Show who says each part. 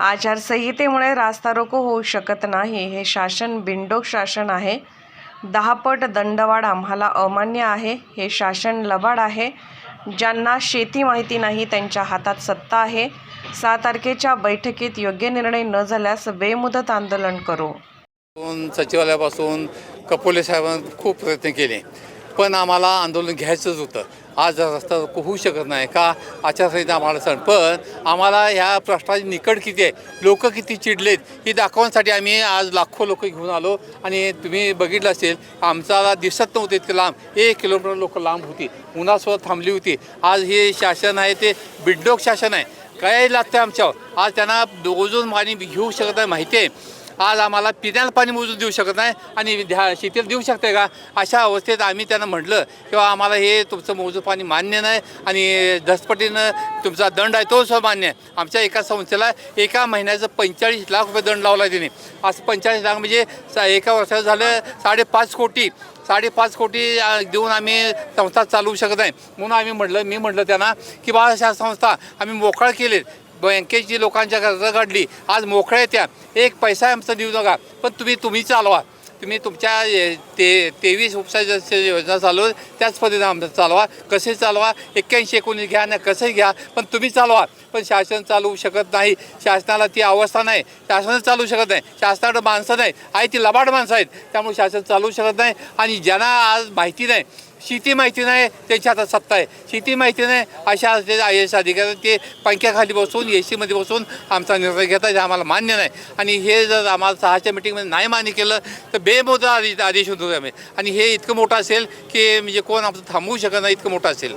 Speaker 1: आचारसंहितेमुळे रास्ता रोको होऊ शकत नाही. हे शासन बिंडोक शासन आहे. दहापट दंडवाढ आम्हाला अमान्य आहे. हे शासन लबाड आहे. ज्यांना शेती माहिती नाही त्यांच्या हातात सत्ता आहे. सहा तारखेच्या बैठकीत योग्य निर्णय न झाल्यास बेमुदत आंदोलन करू.
Speaker 2: सचिवालयापासून कपोले साहेबांनी खूप प्रयत्न केले. पण आम्हाला आंदोलन घ्यायचंच होतं. आज रस्ता होऊ शकत नाही का? आचारसंहिता आम्हाला सण पण आम्हाला ह्या प्रश्नाची निकड किती आहे? लोक किती चिडलेत? ही दाखवण्यासाठी आम्ही आज लाखो लोक घेऊन आलो. आणि तुम्ही बघितलं असेल आमचा दिसत नव्हते इतके लांब. एक किलोमीटर लोक लांब होती. उन्हासोबत थांबली होती. आज हे शासन आहे ते बिड्डोक शासन आहे. काय लागतं आमच्यावर? आज त्यांना दोजून पाणी घेऊ शकत नाही माहिती आहे? आज आम्हाला पिण्याला पाणी मोजून देऊ शकत नाही आणि ध्या शेतीला देऊ शकते का? अशा अवस्थेत आम्ही त्यांना म्हटलं किंवा आम्हाला हे तुमचं मोजून पाणी मान्य नाही आणि धसपटीनं तुमचा दंड आहे तो सुद्धा मान्य आहे. आमच्या एका संस्थेला एका महिन्याचं पंचेचाळीस लाख रुपये दंड लावला आहे तिने असं पंचेचाळीस लाख म्हणजे सा एका वर्षाचं झालं साडेपाच कोटी. साडेपाच कोटी देऊन आम्ही संस्था चालवू शकत नाही. म्हणून आम्ही म्हटलं मी म्हटलं त्यांना की बा अशा संस्था आम्ही मोकळा केलेत. बँकेची लोकांच्या कर्ज काढली आज मोकळ्या त्या एक पैसा आमचा देऊ नका. पण तुम्ही तुम्ही चालवा. तुम्ही तुमच्या ते तेवीस उपसा योजना चालू त्याच पद्धतीने आमचं चालवा. कसे चालवा? एक्क्याऐंशी एकोणीस घ्या ना कसंही घ्या पण तुम्ही चालवा. पण शासन चालवू शकत नाही. शासनाला ती अवस्था नाही. शासन चालवू शकत नाही. शासनाकडे माणसं नाही. आहे ती लबाड माणसं आहेत. त्यामुळे शासन चालवू शकत नाही. आणि ज्यांना आज माहिती नाही शेती माहिती नाही त्यांच्या हातात सत्ता आहे. शेती माहिती नाही अशा आय एस अधिकारी ते पंख्याखाली बसून ए सीमध्ये बसून आमचा निर्णय घेतात हे आम्हाला मान्य नाही. आणि हे जर आम्हाला सहाच्या मिटिंगमध्ये नाही मान्य केलं तर बेमोदा आदेश आदेश होतो आम्ही. आणि हे इतकं मोठं असेल की म्हणजे कोण आमचं थांबवू शकत नाही इतकं मोठं असेल.